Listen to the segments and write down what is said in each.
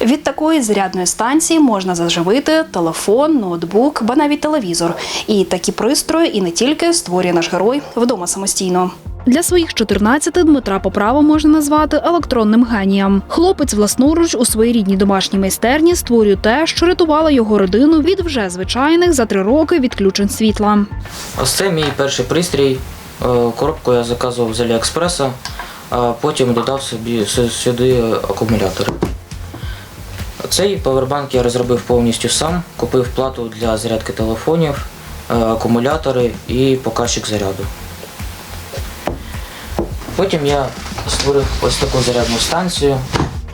Від такої зарядної станції можна заживити телефон, ноутбук, ба навіть телевізор. І такі пристрої, і не тільки створює наш герой вдома самостійно. Для своїх 14 Дмитра по праву можна назвати електронним генієм. Хлопець власноруч у своїй рідній домашній майстерні створює те, що рятувало його родину від вже звичайних за три роки відключень світла. Ось це мій перший пристрій. Е, Коробку я заказував з Аліекспреса, а потім додав собі сюди акумулятор. Цей павербанк я розробив повністю сам, купив плату для зарядки телефонів, е, акумулятори і показчик заряду. Потім я створив ось таку зарядну станцію.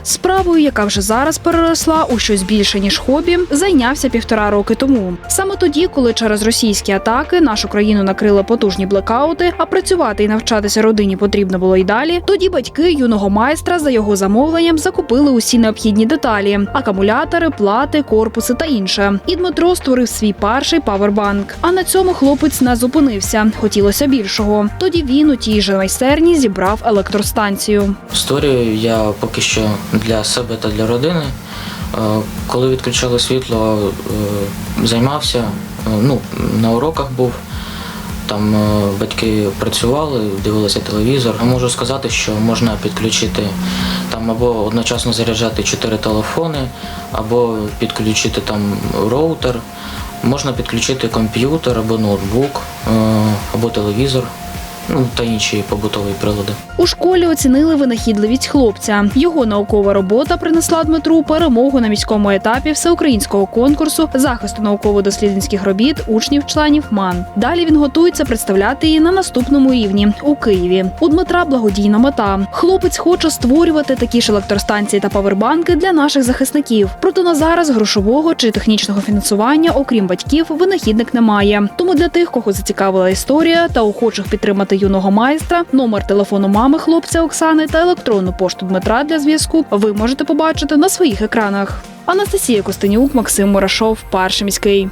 Справою, яка вже зараз переросла у щось більше ніж хобі, зайнявся півтора роки тому. Саме тоді, коли через російські атаки нашу країну накрили потужні блекаути, а працювати і навчатися родині потрібно було й далі. Тоді батьки юного майстра за його замовленням закупили усі необхідні деталі: акумулятори, плати, корпуси та інше. І Дмитро створив свій перший павербанк. А на цьому хлопець не зупинився. Хотілося більшого. Тоді він у тій же майстерні зібрав електростанцію. Створюю я поки що для себе та для родини. Е, Коли відключали світло, е, займався, е, ну, на уроках був. Там батьки працювали, дивилися телевізор. Можу сказати, що можна підключити там або одночасно заряджати чотири телефони, або підключити там роутер, можна підключити комп'ютер або ноутбук, або телевізор, ну та інші побутові прилади. У школі оцінили винахідливість хлопця. Його наукова робота принесла Дмитру перемогу на міському етапі всеукраїнського конкурсу захисту науково-дослідницьких робіт учнів-членів МАН. Далі він готується представляти її на наступному рівні у Києві. У Дмитра благодійна мета. Хлопець хоче створювати такі ж електростанції та павербанки для наших захисників. Проте на зараз грошового чи технічного фінансування, окрім батьків, винахідник не має. Тому для тих, кого зацікавила історія та охочих підтримати юного майстра, номер телефону мами хлопця Оксани та електронну пошту Дмитра для зв'язку ви можете побачити на своїх екранах. Анастасія Костенюк, Максим Мурашов, перший міський.